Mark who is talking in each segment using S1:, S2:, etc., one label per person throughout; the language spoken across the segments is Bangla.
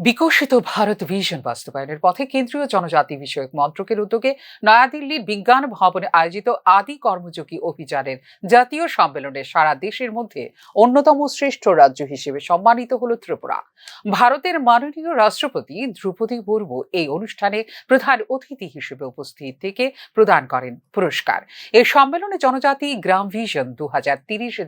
S1: বিকশিত ভারত ভিশন বাস্তবায়নের পথে কেন্দ্রীয় জনজাতি বিষয়ক মন্ত্রকের উদ্যোগে নয়াদিল্লির বিজ্ঞান ভবনে আয়োজিত আদি কর্মযোগী অভিযানের জাতীয় সম্মেলনে সারা দেশের মধ্যে অন্যতম শ্রেষ্ঠ রাজ্য হিসেবে সম্মানিত হল ত্রিপুরা। ভারতের মাননীয় রাষ্ট্রপতি দ্রৌপদী মুর্মু এই অনুষ্ঠানে প্রধান অতিথি হিসেবে উপস্থিত থেকে প্রদান করেন পুরস্কার। এই সম্মেলনে জনজাতি গ্রাম ভিশন দু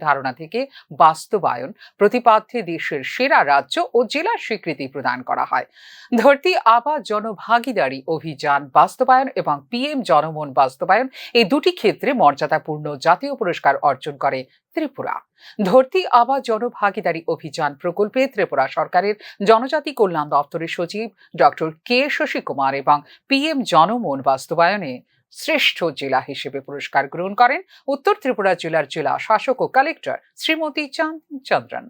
S1: ধারণা থেকে বাস্তবায়ন, প্রতিপাদ্যে দেশের সেরা রাজ্য ও জেলার স্বীকৃতি প্রদান করা হয়। ধরতি আবা জনভাগিদারি অভিযান বাস্তবায়ন এবং পিএম জনমন বাস্তবায়ন এই দুটি ক্ষেত্রে মর্যাদাপূর্ণ জাতীয় পুরস্কার অর্জন করে ত্রিপুরা। ধরতি আবা জনভাগিদারি অভিযান প্রকল্পে ত্রিপুরা সরকারের জনজাতি কল্যাণ দপ্তরের সচিব ডক্টর কে শশী কুমার এবং পিএম জনমন বাস্তবায়নে শ্রেষ্ঠ জেলা হিসেবে পুরস্কার গ্রহণ করেন। উত্তর ত্রিপুরা জেলার জেলা শাসক ও কালেক্টর শ্রীমতী চাঁদ চন্দ্রন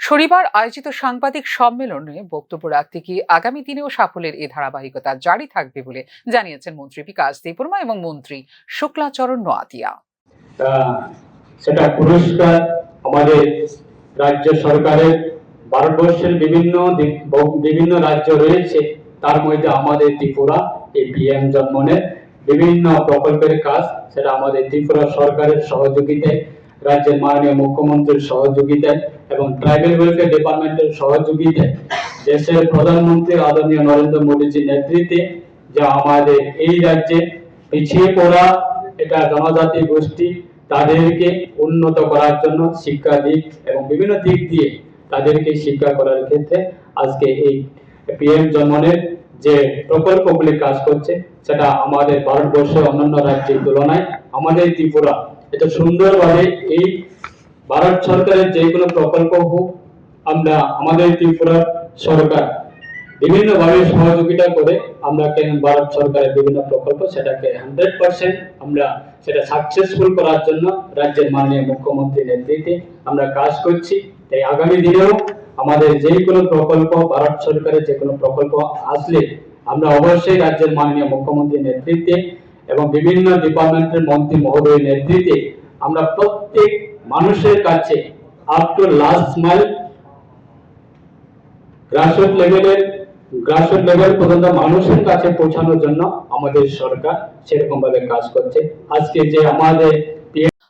S1: শনিবার আয়োজিত সাংবাদিক সম্মেলনে বক্তব্য রাখতে গিয়ে আগামী দিনেও সাফল্যের এ ধারাবাহিকতা জারি থাকবে বলে জানিয়েছেন মন্ত্রী বিকাশ দেববর্মা এবং মন্ত্রী শুক্লাচরণ নোয়াতিয়া
S2: সেটা পুরস্কার আমাদের রাজ্য সরকারের, ভারতবর্ষের বিভিন্ন বিভিন্ন রাজ্য রয়েছে, তার মধ্যে আমাদের ত্রিপুরা, এই পিএম জন্মনের বিভিন্ন প্রকল্পের কাজ, সেটা আমাদের ত্রিপুরা সরকারের সহযোগিতায় রাজ্যের মাননীয় মুখ্যমন্ত্রীর সহযোগিতায় এবং ট্রাইবেল ওয়েলফেয়ার ডিপার্টমেন্টের সহযোগিতায় দেশের প্রধানমন্ত্রী আদরণীয় নরেন্দ্র মোদীজির নেতৃত্বে যা আমাদের এই রাজ্যে পিছিয়ে পড়া এটা জনজাতি গোষ্ঠী তাদেরকে উন্নত করার জন্য শিক্ষা দিক এবং বিভিন্ন দিক দিয়ে তাদেরকে শিক্ষা করার ক্ষেত্রে আজকে এই পিএম জন্মনের যে প্রকল্পগুলি কাজ করছে, সেটা আমাদের ভারতবর্ষের অন্যান্য রাজ্যের তুলনায় আমাদের ত্রিপুরা এটা সুন্দরভাবে এই ভারত সরকারের যে কোনো প্রকল্প হোক, আমরা আমাদের ত্রিপুরা সরকার বিভিন্নভাবে সহযোগিতা করে আমরা কেন ভারত সরকারের বিভিন্ন প্রকল্প সেটাকে হান্ড্রেড পার্সেন্ট আমরা সেটা সাকসেসফুল করার জন্য রাজ্যের মাননীয় মুখ্যমন্ত্রীর নেতৃত্বে আমরা কাজ করছি। তাই আগামী দিনেও আমাদের যে কোনো প্রকল্প, ভারত সরকারের যে কোনো প্রকল্প আসলে আমরা অবশ্যই রাজ্যের মাননীয় মুখ্যমন্ত্রীর নেতৃত্বে এবং বিভিন্ন ডিপার্টমেন্টের মন্ত্রী মহোদয়ের নেতৃত্বে আমরা প্রত্যেক মানুষের কাছে up to last mile grassroot লেভেলের গ্রাসরুট লেভেল পর্যন্ত মানুষের কাছে পৌঁছানোর জন্য আমাদের সরকার সেরকম ভাবে কাজ করছে। আজকে যে আমাদের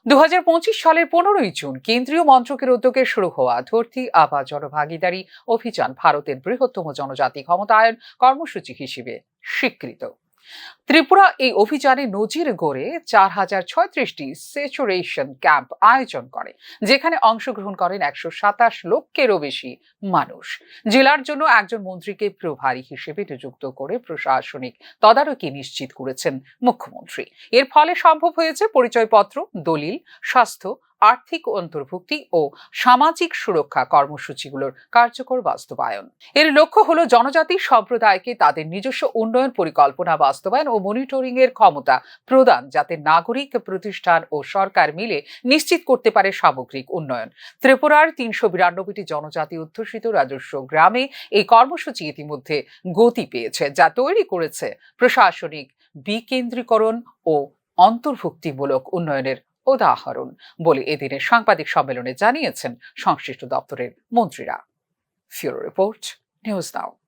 S1: দু হাজার পঁচিশ সালের পনেরোই জুন কেন্দ্রীয় মন্ত্রকের উদ্যোগে শুরু হওয়া ধর্তি আবা জনভাগিদারি অভিযান ভারতের বৃহত্তম জনজাতি ক্ষমতায়ন কর্মসূচি হিসেবে স্বীকৃত। ত্রিপুরা এই অভিযানে নজির গড়ে চার হাজার ছয়ত্রিশটি সেচুরেশন ক্যাম্প আয়োজন করে, যেখানে অংশগ্রহণ করেন একশো সাতাশ লক্ষেরও বেশি মানুষ। জেলার জন্য একজন মন্ত্রীকে প্রভারী হিসেবে নিযুক্ত করে প্রশাসনিক তদারকি নিশ্চিত করেছেন মুখ্যমন্ত্রী। এর ফলে সম্ভব হয়েছে পরিচয়পত্র, দলিল, স্বাস্থ্য আর্থিক অন্তর্ভুক্তি ও সামাজিক সুরক্ষা কর্মসূচিগুলোর কার্যকর বাস্তবায়ন। এর লক্ষ্য হলো জনজাতি সম্প্রদায়কে তাদের নিজস্ব উন্নয়ন পরিকল্পনা বাস্তবায়ন ও মনিটরিং এর ক্ষমতা প্রদান, যাতে নাগরিক প্রতিষ্ঠান ও সরকার মিলে নিশ্চিত করতে পারে সামগ্রিক উন্নয়ন। ত্রিপুরার তিনশো বিরানব্বইটি জনজাতি অধ্যুষিত রাজস্ব গ্রামে এই কর্মসূচি ইতিমধ্যে গতি পেয়েছে, যা তৈরি করেছে প্রশাসনিক বিকেন্দ্রীকরণ ও অন্তর্ভুক্তিমূলক উন্নয়নের উদাহরণ বলে এদিনের সাংবাদিক সম্মেলনে জানিয়েছেন সংশ্লিষ্ট দপ্তরের মন্ত্রীরা। ফিউরো রিপোর্ট নিউজ নাও।